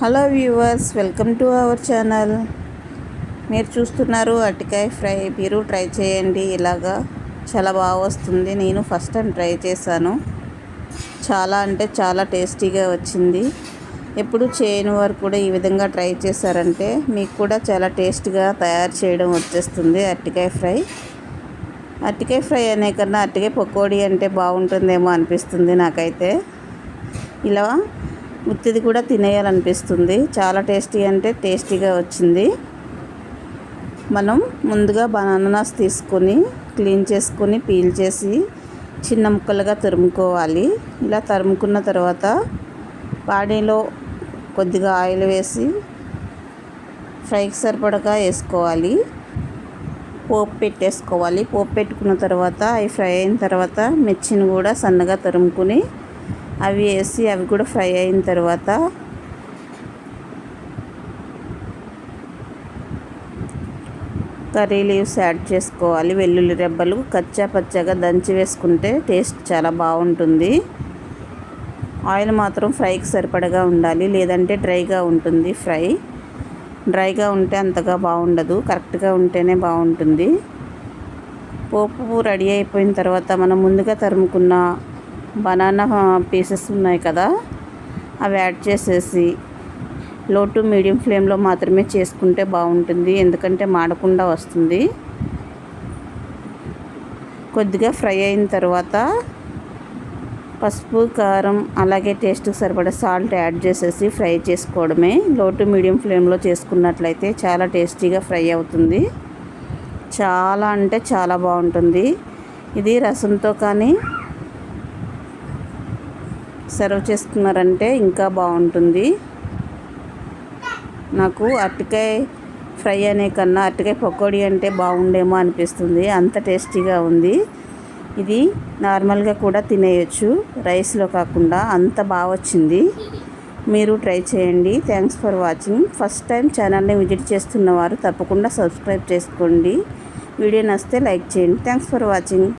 Hello viewers welcome to our channel. మీరు చూస్తున్నారు అరటికాయ ఫ్రై. మీరు ట్రై చేయండి. ఇలాగా చాలా బాగా వస్తుంది. నేను ఫస్ట్ టైం ట్రై చేశాను. చాలా అంటే చాలా టేస్టీగా వచ్చింది. ఎప్పుడు చేయని వారు కూడా ఈ విధంగా ట్రై చేశారంటే మీకు కూడా చాలా టేస్ట్గా తయారు చేయడం వచ్చేస్తుంది అరటికాయ ఫ్రై. అరటికాయ ఫ్రై అనే కన్నా అరటికాయ పకోడీ అంటే బాగుంటుందేమో అనిపిస్తుంది నాకైతే. ఇలా ఉత్తిది కూడా తినేయాలనిపిస్తుంది. చాలా టేస్టీ అంటే టేస్టీగా వచ్చింది. మనం ముందుగా బనానాస్ తీసుకొని క్లీన్ చేసుకొని పీల్ చేసి చిన్న ముక్కలుగా తరుముకోవాలి. ఇలా తరుముకున్న తర్వాత పాడీలో కొద్దిగా ఆయిల్ వేసి ఫ్రైకి సరిపడగా వేసుకోవాలి. పోపు పెట్టేసుకోవాలి. పోపు పెట్టుకున్న తర్వాత అవి ఫ్రై అయిన తర్వాత మిర్చిని కూడా సన్నగా తరుముకుని అవి వేసి అవి కూడా ఫ్రై అయిన తర్వాత కర్రీ లీవ్స్ యాడ్ చేసుకోవాలి. వెల్లుల్లి రెబ్బలు కచ్చా పచ్చగా దంచి వేసుకుంటే టేస్ట్ చాలా బాగుంటుంది. ఆయిల్ మాత్రం ఫ్రైకి సరిపడగా ఉండాలి. లేదంటే డ్రైగా ఉంటుంది ఫ్రై. డ్రైగా ఉంటే అంతగా బాగుండదు. కరెక్ట్గా ఉంటేనే బాగుంటుంది. పోపు రెడీ అయిపోయిన తర్వాత మనం ముందుగా తరుముకున్న బనానా పీసెస్ ఉన్నాయి కదా. అవి యాడ్ చేసేసి లో టు మీడియం ఫ్లేమ్లో మాత్రమే చేసుకుంటే బాగుంటుంది. ఎందుకంటే మాడకుండా వస్తుంది. కొద్దిగా ఫ్రై అయిన తర్వాత పసుపు కారం అలాగే టేస్ట్కి సరిపడే సాల్ట్ యాడ్ చేసేసి ఫ్రై చేసుకోవడమే. లో టు మీడియం ఫ్లేమ్లో చేసుకున్నట్లయితే చాలా టేస్టీగా ఫ్రై అవుతుంది. చాలా అంటే చాలా బాగుంటుంది. ఇది రసంతో కానీ సర్వ్ చేసుకున్నారంటే ఇంకా బాగుంటుంది. నాకు అరటికాయ ఫ్రై అనే కన్నా అరటికాయ పకోడీ అంటే బాగుండేమో అనిపిస్తుంది. అంత టేస్టీగా ఉంది. ఇది నార్మల్గా కూడా తినేయచ్చు. రైస్లో కాకుండా అంత బాగా వచ్చింది. మీరు ట్రై చేయండి. Thanks for watching. First time ఛానల్ని విజిట్ చేస్తున్న వారు తప్పకుండా సబ్స్క్రైబ్ చేసుకోండి. వీడియో నచ్చితే లైక్ చేయండి. Thanks for watching.